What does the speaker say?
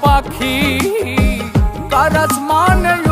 পাখি কারাস মানে